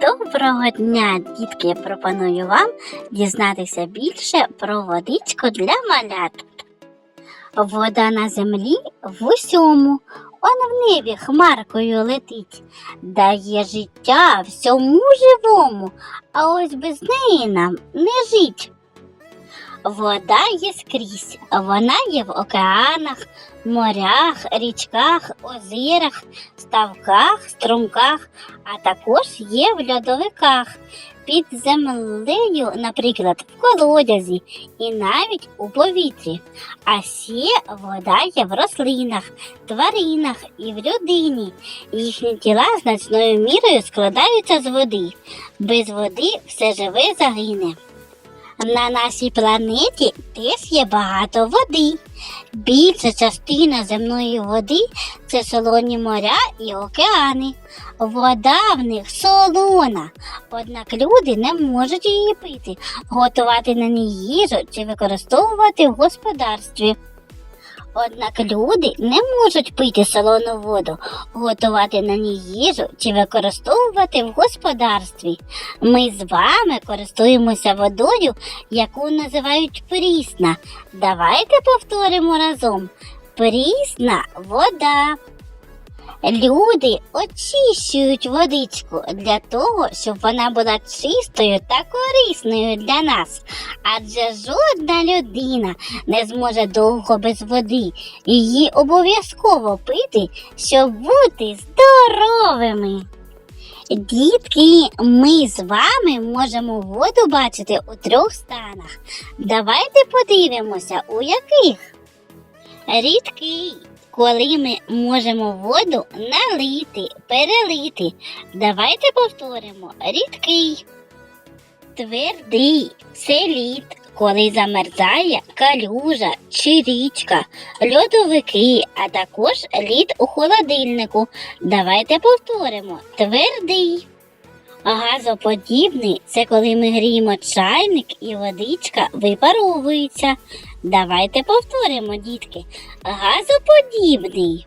Доброго дня, дітки! Пропоную вам дізнатися більше про водичку для малят. Вода на землі в усьому, он в небі хмаркою летить, дає життя всьому живому, а ось без неї нам не жить. Вода є скрізь, вона є в океанах, морях, річках, озерах, ставках, струмках, а також є в льодовиках, під землею, наприклад, в колодязі і навіть у повітрі. А ще вода є в рослинах, тваринах і в людині. Їхні тіла значною мірою складаються з води. Без води все живе загине. На нашій планеті теж є багато води. Більша частина земної води це солоні моря і океани. Вода в них солона, однак люди не можуть її пити, готувати на ній їжу чи використовувати в господарстві. Однак люди не можуть пити солону воду, готувати на ній їжу чи використовувати в господарстві. Ми з вами користуємося водою, яку називають прісна. Давайте повторимо разом. Прісна вода. Люди очищують водичку для того, щоб вона була чистою та корисною для нас. Адже жодна людина не зможе довго без води. Її обов'язково пити, щоб бути здоровими. Дітки, ми з вами можемо воду бачити у трьох станах. Давайте подивимося, у яких. Рідкий, коли ми можемо воду налити, перелити. Давайте повторимо. Рідкий. Твердий це лід, коли замерзає калюжа чи річка, льодовики, а також лід у холодильнику. Давайте повторимо. Твердий. Газоподібний це коли ми гріємо чайник і водичка випаровується. Давайте повторимо, дітки. Газоподібний.